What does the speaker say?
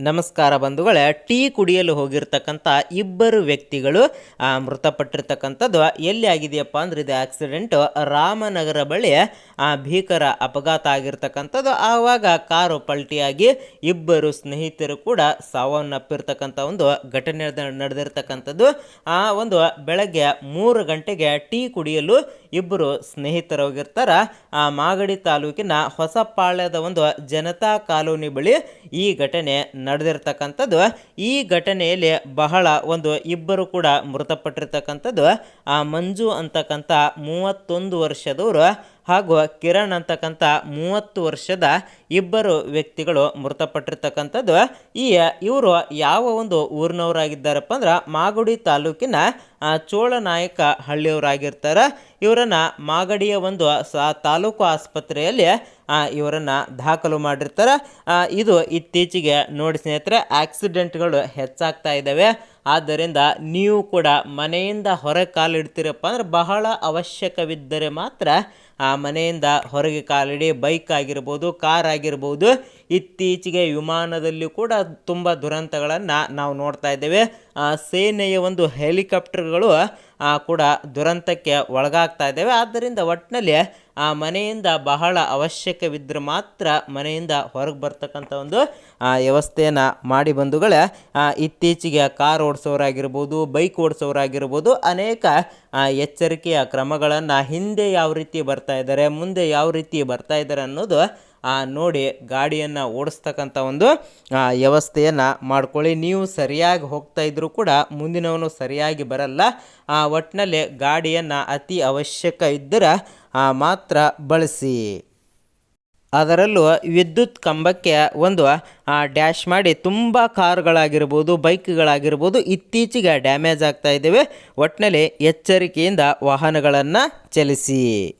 ನಮಸ್ಕಾರ ಬಂಧುಗಳೇ, ಟೀ ಕುಡಿಯಲು ಹೋಗಿರ್ತಕ್ಕಂಥ ಇಬ್ಬರು ವ್ಯಕ್ತಿಗಳು ಮೃತಪಟ್ಟಿರ್ತಕ್ಕಂಥದ್ದು. ಎಲ್ಲಿ ಆಗಿದೆಯಪ್ಪ ಅಂದ್ರೆ ಇದು ಆಕ್ಸಿಡೆಂಟು ರಾಮನಗರ ಬಳಿ ಭೀಕರ ಅಪಘಾತ ಆಗಿರ್ತಕ್ಕಂಥದ್ದು. ಆವಾಗ ಕಾರು ಪಲ್ಟಿಯಾಗಿ ಇಬ್ಬರು ಸ್ನೇಹಿತರು ಕೂಡ ಸಾವನ್ನಪ್ಪಿರ್ತಕ್ಕಂಥ ಒಂದು ಘಟನೆ ನಡೆದ- ನಡೆದಿರ್ತಕ್ಕಂಥದ್ದು. ಆ, ಒಂದು ಬೆಳಗ್ಗೆ ಮೂರು ಗಂಟೆಗೆ ಟೀ ಕುಡಿಯಲು ಇಬ್ಬರು ಸ್ನೇಹಿತರಾಗಿರ್ತಾರೆ. ಆ ಮಾಗಡಿ ತಾಲೂಕಿನ ಹೊಸಪಾಳ್ಯದ ಒಂದು ಜನತಾ ಕಾಲೋನಿ ಬಳಿ ಈ ಘಟನೆ ನಡೆದಿರ್ತಕ್ಕಂಥದ್ದು. ಈ ಘಟನೆಯಲ್ಲಿ ಬಹಳ ಒಂದು ಇಬ್ಬರು ಕೂಡ ಮೃತಪಟ್ಟಿರ್ತಕ್ಕಂಥದ್ದು. ಆ ಮಂಜು ಅಂತಕ್ಕಂಥ ಮೂವತ್ತೊಂದು ವರ್ಷದವರು ಹಾಗೂ ಕಿರಣ್ ಅಂತಕ್ಕಂಥ ಮೂವತ್ತು ವರ್ಷದ ಇಬ್ಬರು ವ್ಯಕ್ತಿಗಳು ಮೃತಪಟ್ಟಿರ್ತಕ್ಕಂಥದ್ದು. ಈ, ಇವರು ಯಾವ ಒಂದು ಊರಿನವರಾಗಿದ್ದಾರಪ್ಪ ಅಂದ್ರೆ ಮಾಗುಡಿ ತಾಲೂಕಿನ ಚೋಳನಾಯಕ ಹಳ್ಳಿಯವರಾಗಿರ್ತಾರೆ. ಇವರನ್ನು ಮಾಗಡಿಯ ಒಂದು ಸಾ, ತಾಲೂಕು ಆಸ್ಪತ್ರೆಯಲ್ಲಿ ಇವರನ್ನ ದಾಖಲು ಮಾಡಿರ್ತಾರೆ. ಇದು ಇತ್ತೀಚೆಗೆ ನೋಡಿ ಸ್ನೇಹಿತರೆ, ಆಕ್ಸಿಡೆಂಟ್ಗಳು ಹೆಚ್ಚಾಗ್ತಾ ಇದ್ದಾವೆ. ಆದ್ದರಿಂದ ನೀವು ಕೂಡ ಮನೆಯಿಂದ ಹೊರಗೆ ಕಾಲಿಡ್ತೀರಪ್ಪ ಅಂದ್ರೆ ಬಹಳ ಅವಶ್ಯಕವಿದ್ದರೆ ಮಾತ್ರ ಆ ಮನೆಯಿಂದ ಹೊರಗೆ ಕಾಲಿಡಿ ಬೈಕ್ ಆಗಿರ್ಬೋದು ಕಾರ್ ಆಗಿರ್ಬೋದು ಇತ್ತೀಚೆಗೆ ವಿಮಾನದಲ್ಲಿ ಕೂಡ ತುಂಬ ದುರಂತಗಳನ್ನು ನಾವು ನೋಡ್ತಾ ಇದ್ದೇವೆ. ಸೇನೆಯ ಒಂದು ಹೆಲಿಕಾಪ್ಟರ್ಗಳು ಕೂಡ ದುರಂತಕ್ಕೆ ಒಳಗಾಗ್ತಾ ಇದ್ದೇವೆ. ಆದ್ದರಿಂದ ಒಟ್ಟಿನಲ್ಲಿ ಆ, ಮನೆಯಿಂದ ಬಹಳ ಅವಶ್ಯಕವಿದ್ದರೆ ಮಾತ್ರ ಮನೆಯಿಂದ ಹೊರಗೆ ಬರ್ತಕ್ಕಂಥ ಒಂದು ವ್ಯವಸ್ಥೆಯನ್ನು ಮಾಡಿ ಬಂಧುಗಳೇ ಇತ್ತೀಚೆಗೆ ಕಾರ್ ಓಡಿಸೋರಾಗಿರ್ಬೋದು, ಬೈಕ್ ಓಡಿಸೋರಾಗಿರ್ಬೋದು ಅನೇಕ ಎಚ್ಚರಿಕೆಯ ಕ್ರಮಗಳನ್ನು ಹಿಂದೆ ಯಾವ ರೀತಿ ಬರ್ತಾ ಇದ್ದಾರೆ, ಮುಂದೆ ಯಾವ ರೀತಿ ಬರ್ತಾ ಇದ್ದಾರೆ ಅನ್ನೋದು ನೋಡಿ ಗಾಡಿಯನ್ನು ಓಡಿಸ್ತಕ್ಕಂಥ ಒಂದು ವ್ಯವಸ್ಥೆಯನ್ನು ಮಾಡ್ಕೊಳ್ಳಿ. ನೀವು ಸರಿಯಾಗಿ ಹೋಗ್ತಾ ಇದ್ದರೂ ಕೂಡ ಮುಂದಿನವನು ಸರಿಯಾಗಿ ಬರಲ್ಲ. ಆ, ಒಟ್ಟಿನಲ್ಲಿ ಗಾಡಿಯನ್ನು ಅತಿ ಅವಶ್ಯಕ ಇದ್ದರೆ ಮಾತ್ರ ಬಳಸಿ. ಅದರಲ್ಲೂ ವಿದ್ಯುತ್ ಕಂಬಕ್ಕೆ ಒಂದು ಡ್ಯಾಶ್ ಮಾಡಿ ತುಂಬ ಕಾರ್ಗಳಾಗಿರ್ಬೋದು ಬೈಕ್ಗಳಾಗಿರ್ಬೋದು ಇತ್ತೀಚೆಗೆ ಡ್ಯಾಮೇಜ್ ಆಗ್ತಾ ಇದ್ದೇವೆ. ಒಟ್ಟಿನಲ್ಲಿ ಎಚ್ಚರಿಕೆಯಿಂದ ವಾಹನಗಳನ್ನು ಚಲಿಸಿ.